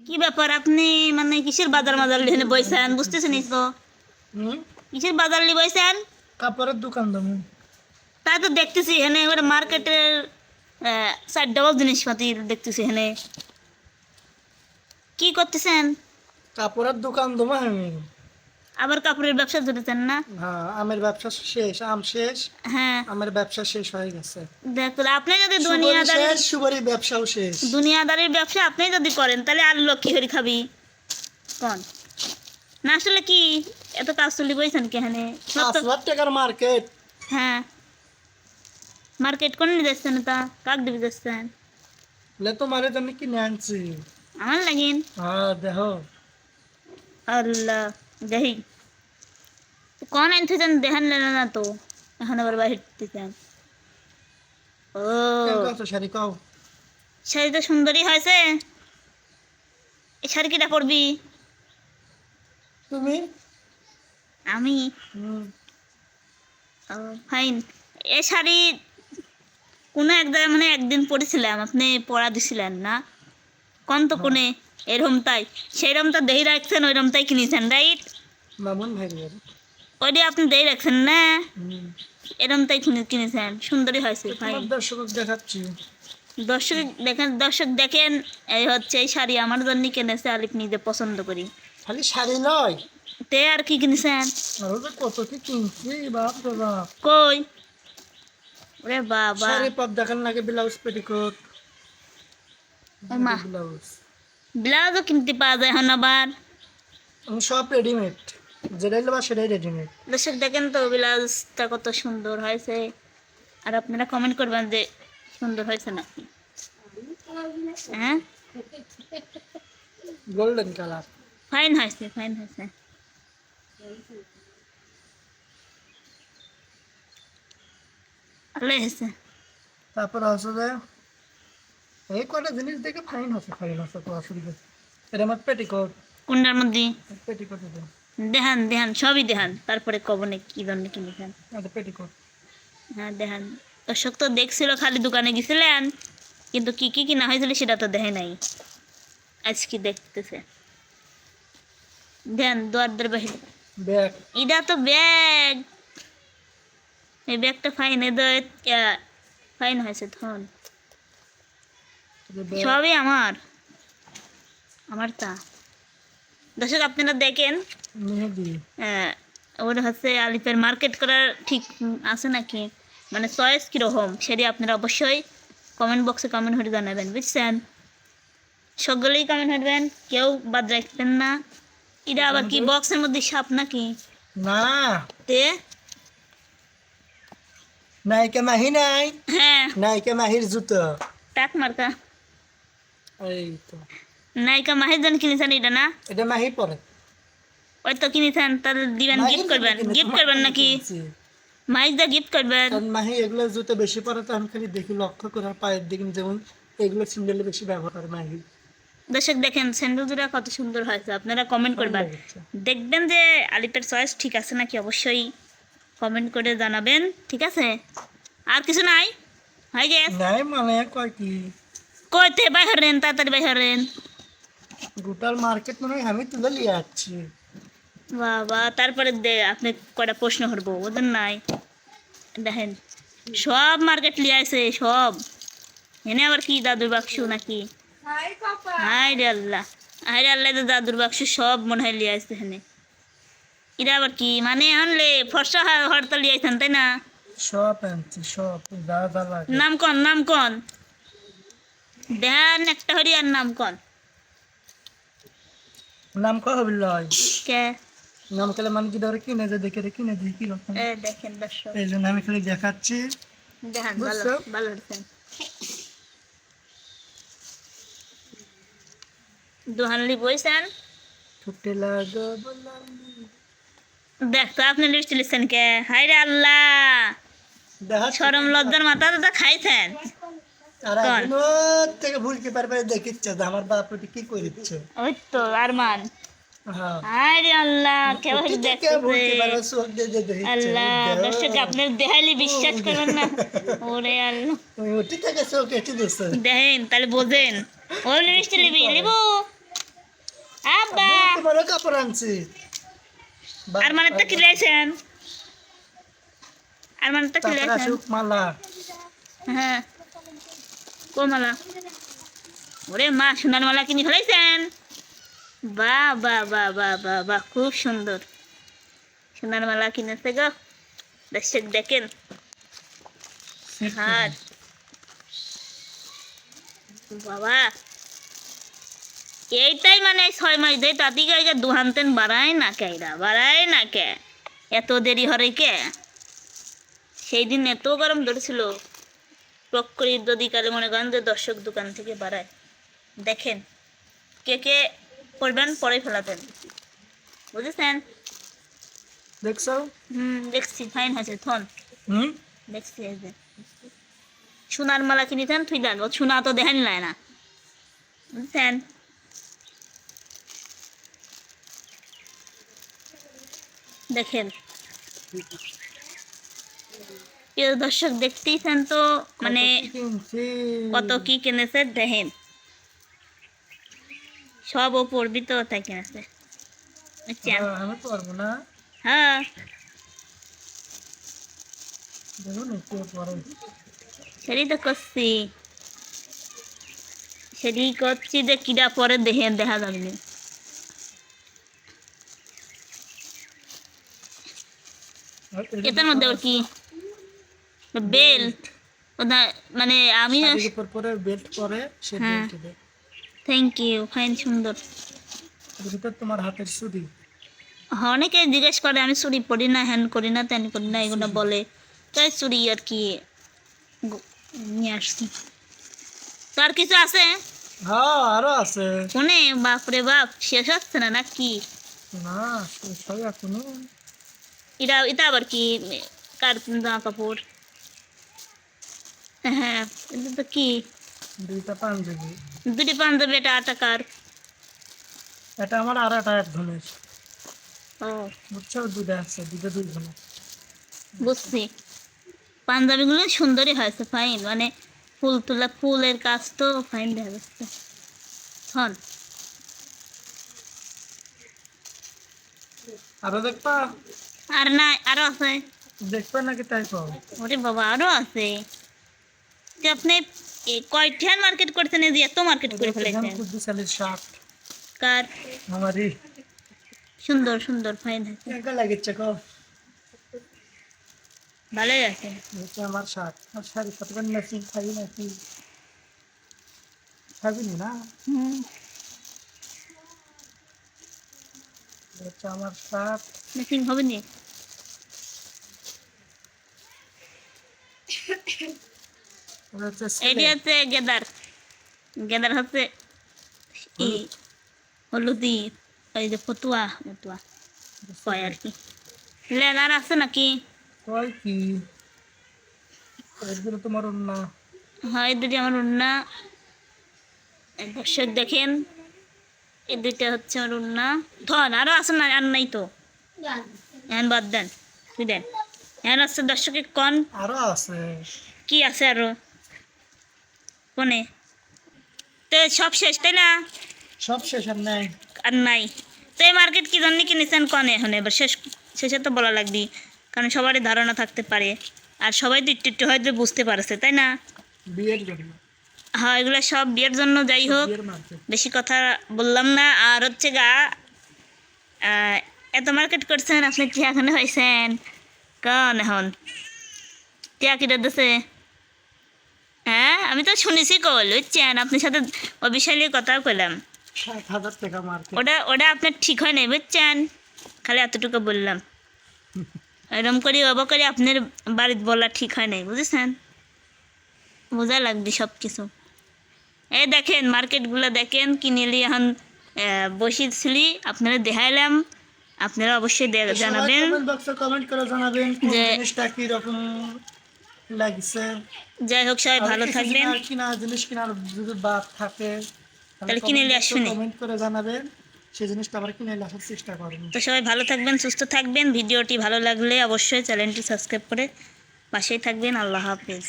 কি ব্যাপার? আপনি মানে কিসের বাজার মাজার লিখে বইছেন? বুঝতেছেন তো। হুম? কিসের বাজার লি বইছেন? কাপড়ের দোকান দামি তাই তো দেখতেছি এখানে এবার মার্কেটের সাইড ডবল জিনিসপাতি দেখতেছি এখানে। কি করতেছেন? কাপড়ের দোকান দমা আমি। আবার কাপড়ের ব্যবসা ধরেছেন না? হ্যাঁ আমের ব্যবসা শেষ আম শেষ হ্যাঁ। আমের ব্যবসা শেষ হয়ে গেছে। দেখুন আপনি যদি সুপারি দুনিয়াদারি শেষ সুপারি ব্যবসাও শেষ। দুনিয়াদারির ব্যবসা আপনি যদি করেন তাহলে আর লোক কি করে খাবি। কোন? না আসলে কি? এত কাজ চলি বইছেন কি এখানে? সব পাঁচ তো- লাখ টাকার মার্কেট। হ্যাঁ। মার্কেট কোন নিয়ে যাচ্ছেন তা? কাক দিবি যাচ্ছেন? লে তোমার জন্য কি আনছি। আমার লাগিন? হ্যাঁ দেখো। আল্লাহ দেখি। কোন আনতেছেন দেখান না না তো। এখন আবার বাহির দিতেছেন ও। শাড়ি কও। শাড়ি তো সুন্দরী হয়েছে। এই শাড়ি কিটা পরবি? তুমি? আমি? হুম, ফাইন এ শাড়ি কোনো এক জায়গায় মানে একদিন পরেছিলাম আপনি পরা দিছিলেন না। কোন তো কোনে এরকম তাই। সেইরকম তো দেহি রাখছেন ওইরকম তাই কিনেছেন রাইট মামুন ভাই। ওইটা আপনি দেহি রাখছেন না? হুম। এরকম তাই কিনে কিনেছেন। সুন্দরী হয়েছে দর্শক দেখাচ্ছি। দর্শক দেখেন দর্শক দেখেন এই হচ্ছে এই শাড়ি আমার জন্য কিনেছে আলিপ নিজে পছন্দ করি। খালি শাড়ি নয়। তে আর কি কিনেছেন? কত কি কিনছি বাপ বাপ। কই? ওরে বাবা। শাড়ি পপ দেখান লাগে ব্লাউজ পেটিকোট। ব্লাউজ। ব্লাউজও কিনতে পাওয়া যায় এখন আবার। সব রেডিমেড যেটাই নেবা সেটাই রেডিমেড দর্শক দেখেন তো ব্লাউজটা কত সুন্দর হয়েছে। আর আপনারা কমেন্ট করবেন যে সুন্দর হয়েছে নাকি। হ্যাঁ? গোল্ডেন কালার ফাইন হয়েছে ফাইন হয়েছে। ভালো হয়েছে। তারপর হচ্ছে যে এই কটা জিনিস দেখে ফাইন হচ্ছে ফাইন হচ্ছে তো অসুবিধা এটা আমার পেটিকোট কোনটার মধ্যে? পেটিকোট দেখান দেখান সবই দেখান তারপরে কবনে কি কিনেছেন এটা পেটিকোট। হ্যাঁ দেখান দর্শক তো দেখছিল খালি দোকানে গেছিলেন কিন্তু কি কি কিনা হয়েছিল সেটা তো দেখে নাই। আজকে দেখতেছে। দেন দোয়ার দর বাহির ব্যাগ। এটা তো ব্যাগ। এই ব্যাগটা ফাইন ফাইন হয়েছে ধন সবই আমার। আমার তা। দর্শক আপনারা দেখেন আহ, ওর হচ্ছে আলিফের মার্কেট করার ঠিক আছে নাকি? মানে চয়েস কীরকম সেটি আপনারা অবশ্যই কমেন্ট বক্সে কমেন্ট করে জানাবেন বুঝছেন? সকলেই কমেন্ট করবেন কেউ বাদ রাখবেন না। এটা আবার কি বক্সের মধ্যে সাপ নাকি? না। তে? নায়িকা মাহি নাই? হ্যাঁ। নায়িকা মাহির জুতো। টাক মার্কা। এই তো। নায়িকা মাহের জন কিনেছেন এটা না? এটা মাহি পরে। ওই তো কিনেছেন তাহলে দিবেন গিফট করবেন গিফট করবেন নাকি? মাইক দা গিফট করবেন। মাহি এগুলো জুতো বেশি পরে তো আমি খালি দেখি লক্ষ্য করে আর পায়ের দিকে যেমন এগুলো সিন্ডেলে বেশি ব্যবহার করে মাহি। দর্শক দেখেন স্যান্ডেল দুটা কত সুন্দর হয়েছে আপনারা কমেন্ট করবেন। দেখবেন যে আলিপের চয়েস ঠিক আছে নাকি? অবশ্যই কমেন্ট করে জানাবেন। ঠিক আছে? আর কিছু নাই? হয়ে গেছে নাই মানে কয় কি? কইতে বাইরেন তাড়াতাড়ি বাইরেন গোটাল মার্কেট মনে হয় আমি তুলে নিয়ে যাচ্ছি বাবা তারপরে দে আপনি কয়টা প্রশ্ন করব ওদের নাই। দেখেন সব মার্কেট লিয়ে আছে সব। এনে আবার কি দাদুর বাক্স নাকি? হাই রে আল্লাহ। হাই রে আল্লাহ তো দাদুর বাক্স সব মনে হয় লিয়ে আসছে এখানে। এটা আবার কি? মানে আনলে ফর্সা হরতা লিয়ে আসতেন তাই না? সব আনছি সব নাম কন নাম কন? দেন একটা হরিয়ার নাম কন। নাম কয় কে? নাম খেলে মানে কি ধরে কিনে যে দেখে রে কিনে দিই কীরকম এ দেখেন দর্শক। এই জন্য আমি খালি দেখাচ্ছি। দেখেন ভালো ভালো দোহানলি বইছেন? ছুটে লাগো বললাম। দেখতো আপনি লিস্ট লিখছেন কে? হাই রে আল্লাহ! দেখা সরম লজ্জার মাথা তো খাইছেন। আর থেকে ভুলতে পারবে দেখিচ্ছে আমার বাপ কি করে দিচ্ছে? ওই তো আরমান। হ্যাঁ। আল্লাহ আল্লাহ দর্শক আপনার বিশ্বাস করবেন না। ওরে আল্লাহ। দেখেন তাহলে বোঝেন। কাপড় আনছি। আর মানে তো আর মানে তো মালা হ্যাঁ। ওরে মা সোনার মালা কিনে ফেলাইছেন। বাহ বা বা বাহ বাহ বাহ খুব সুন্দর। সোনার মালা কিনেছে গো। দর্শক দেখেন। হার। বাবা। এইটাই মানে ছয় মাস ধরে তাঁতি গাইকে দুহানতেন বাড়ায় না কেরা বাড়ায় না কে? এত দেরি হরে কে? সেই দিন এত গরম ধরেছিল। প্রকৃত অধিকারে মনে করেন যে দর্শক দোকান থেকে বাড়ায়। দেখেন কে কে করবেন পরে ফেলাতেন বুঝেছেন? দেখছ? হুম দেখছি ফাইন হয়েছে থন হুম? দেখছি এই সোনার মালা কিনেছেন তুই দেন। সোনা তো দেখেন নাই না। বুঝছেন? দেখেন। প্রিয় দর্শক দেখতেইছেন তো মানে কত কি কিনছি? কত কি কিনেছে দেখেন। সব ওপর ভিতর তাই কিনেছে বুঝছেন? হ্যাঁ, আমি না। হ্যাঁ। দেখুন সেটাই তো করছি। সেটাই করছি যে কিরা পরে দেখে দেখা যাবে না। এটার মধ্যে ওর কি? বেল্ট। মানে আমি বেল্ট পরে সে হ্যাঁ। বেল্ট থ্যাংক ইউ ফাইন সুন্দর। এর ভিতর তোমার হাতের সুদি। হ্যাঁ, অনেকে জিজ্ঞেস করে আমি চুরি পড়ি না হ্যান করি না ত্যান করি না এগুলো বলে। তাই চুরি আর কি গো- নিয়ে আসছি। তো আর কিছু আছে? হ্যাঁ আরও আছে। কোনে বাপরে বাপ শেষ হচ্ছে না নাকি? না সবাই এখনও। এটা এটা আবার কি কার জামা কাপড়? হ্যাঁ এটা তো কি? দুইটা পাঞ্জাবি। দুটি পাঞ্জাবি এটা আটা কার? এটা আমার আর একটা এক ধনের ও। বুঝছ? দুটা আছে দুটা দুই ধনের বুঝছি। পাঞ্জাবিগুলো সুন্দরই হয়েছে ফাইন মানে ফুল তোলা ফুলের কাজ তো ফাইন দেখা যাচ্ছে। হন। আরও দেখবা? আর না আরও আছে। দেখবা নাকি তাই পাও? ওরে বাবা আরও আছে। আপনি এই কয়টার মার্কেট করছেন? এই এত মার্কেট করে ফেলেছেন কার? আমারই সুন্দর সুন্দর ফাইন হয়েছে কেমন লাগেছে কো ভালোই আছে। হচ্ছে আমার শার্ট। আর শাড়ি কতক্ষণ ম্যাচিং খাবি নাকি? খাবি না? হুম। হচ্ছে আমার শার্ট। মেশিং হবে নি? এটি হচ্ছে গেদার গেদার হচ্ছে ই হলুদি ওই যে ফতুয়া ফতুয়া কয় আর কি লেদার আছে নাকি কয় কি এগুলো তোমার হয় দুটি আমার উন্না দর্শক দেখেন এই দুইটা হচ্ছে আমার উন্না ধন আরও আছে না আর নাই তো এখন বাদ দেন তুই দেন এখন হচ্ছে দর্শকে কন আরও আছে কি আছে আরও কোনে? তো সব শেষ তাই না? সব শেষ আর নাই। আর নাই। তো এই মার্কেট কি জন্য কিনেছেন কনে? এখন এবার শেষ শেষে তো বলা লাগবি কারণ সবারই ধারণা থাকতে পারে। আর সবাই তো একটু একটু হয়তো বুঝতে পারছে তাই না? বিয়ের জন্য। হ্যাঁ এগুলো সব বিয়ের জন্য যাই হোক বেশি কথা বললাম না। আর হচ্ছে গা আহ, এত মার্কেট করছেন আপনি কি এখানে হয়েছেন? কন এখন? টিয়া কিটা দিছে হ্যাঁ আমি তো শুনেছি কল বুঝছেন আপনার সাথে ও বিষয় নিয়ে কথা মার্কেট ওটা ওটা আপনার ঠিক হয় নাই বুঝছেন? খালি এতটুকু বললাম। এরম করে বাবা করে আপনার বাড়িতে বলা ঠিক হয় নাই বুঝেছেন? বোঝা লাগবে সব কিছু এই দেখেন মার্কেটগুলো দেখেন কিনে নিয়ে এখন বসেছিলি আপনারা দেখাইলাম। আপনারা অবশ্যই জানাবেন। কমেন্ট করে জানাবেন যে- লাগছে। যাই হোক সবাই ভালো থাকবেন। কিনা জিনিস কিনার যদি বাদ থাকে তাহলে কিনে নিয়ে আসুন। কমেন্ট করে জানাবেন। সেই জিনিসটা আবার কিনে নিয়ে আসার চেষ্টা করবেন তো সবাই ভালো থাকবেন সুস্থ থাকবেন। ভিডিওটি ভালো লাগলে অবশ্যই চ্যানেলটি সাবস্ক্রাইব করে পাশেই থাকবেন। আল্লাহ হাফেজ।